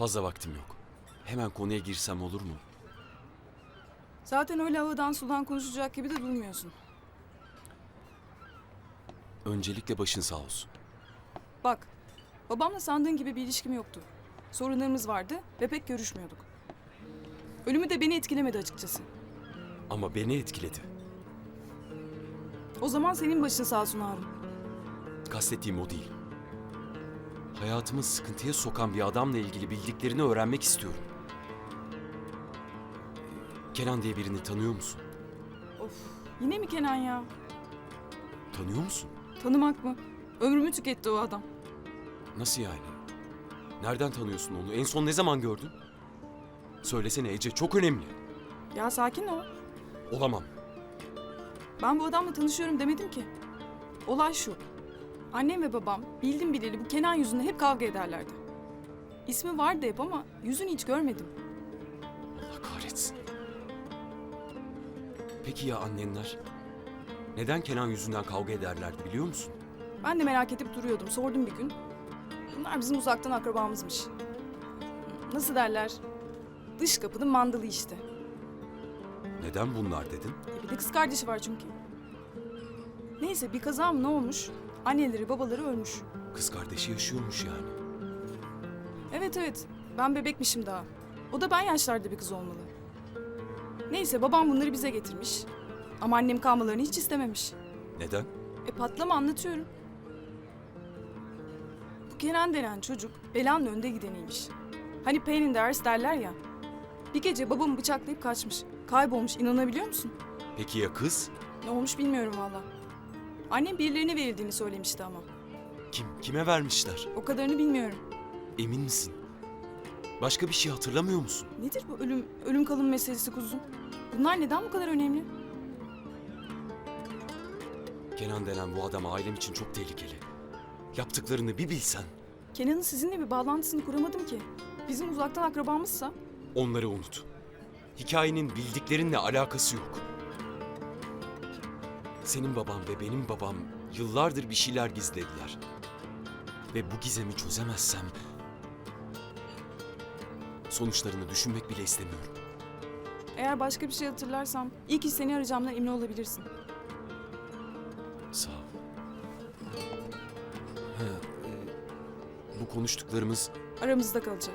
Fazla vaktim yok. Hemen konuya girsem olur mu? Zaten öyle havadan sudan konuşacak gibi de durmuyorsun. Öncelikle başın sağ olsun. Bak, babamla sandığın gibi bir ilişkim yoktu. Sorunlarımız vardı ve pek görüşmüyorduk. Ölümü de beni etkilemedi açıkçası. Ama beni etkiledi. O zaman senin başın sağ olsun Harun. Kastettiğim o değil. Hayatımı sıkıntıya sokan bir adamla ilgili bildiklerini öğrenmek istiyorum. Kenan diye birini tanıyor musun? Of, yine mi Kenan ya? Tanıyor musun? Tanımak mı? Ömrümü tüketti o adam. Nasıl yani? Nereden tanıyorsun onu? En son ne zaman gördün? Söylesene Ece çok önemli. Ya sakin ol. Olamam. Ben bu adamla tanışıyorum demedim ki. Olay şu. Annem ve babam bildim bileli bu Kenan yüzünden hep kavga ederlerdi. İsmi vardı hep ama yüzünü hiç görmedim. Allah kahretsin. Peki ya annenler? Neden Kenan yüzünden kavga ederlerdi biliyor musun? Ben de merak edip duruyordum. Sordum bir gün. Bunlar bizim uzaktan akrabamızmış. Nasıl derler? Dış kapının mandalı işte. Neden bunlar dedin? E bir de kız kardeşi var çünkü. Neyse bir kaza mı ne olmuş? Anneleri babaları ölmüş. Kız kardeşi yaşıyormuş yani. Evet evet ben bebekmişim daha. O da ben yaşlarda bir kız olmalı. Neyse babam bunları bize getirmiş. Ama annem kalmalarını hiç istememiş. Neden? E patlama anlatıyorum. Bu Kenan denen çocuk belanın önde gideniymiş. Hani pain in the arse derler ya. Bir gece babamı bıçaklayıp kaçmış. Kaybolmuş inanabiliyor musun? Peki ya kız? Ne olmuş bilmiyorum valla. Annem birilerine verildiğini söylemişti ama. Kim? Kime vermişler? O kadarını bilmiyorum. Emin misin? Başka bir şey hatırlamıyor musun? Nedir bu ölüm, ölüm kalım meselesi kuzum? Bunlar neden bu kadar önemli? Kenan denen bu adam ailem için çok tehlikeli. Yaptıklarını bir bilsen Kenan'ın sizinle bir bağlantısını kuramadım ki. Bizim uzaktan akrabamızsa onları unut. Hikayenin bildiklerinle alakası yok. Senin baban ve benim babam yıllardır bir şeyler gizlediler. Ve bu gizemi çözemezsem sonuçlarını düşünmek bile istemiyorum. eğer başka bir şey hatırlarsam iyi ki seni arayacağımdan emin olabilirsin. Sağ ol. Ha, e, bu konuştuklarımız Aramızda kalacak.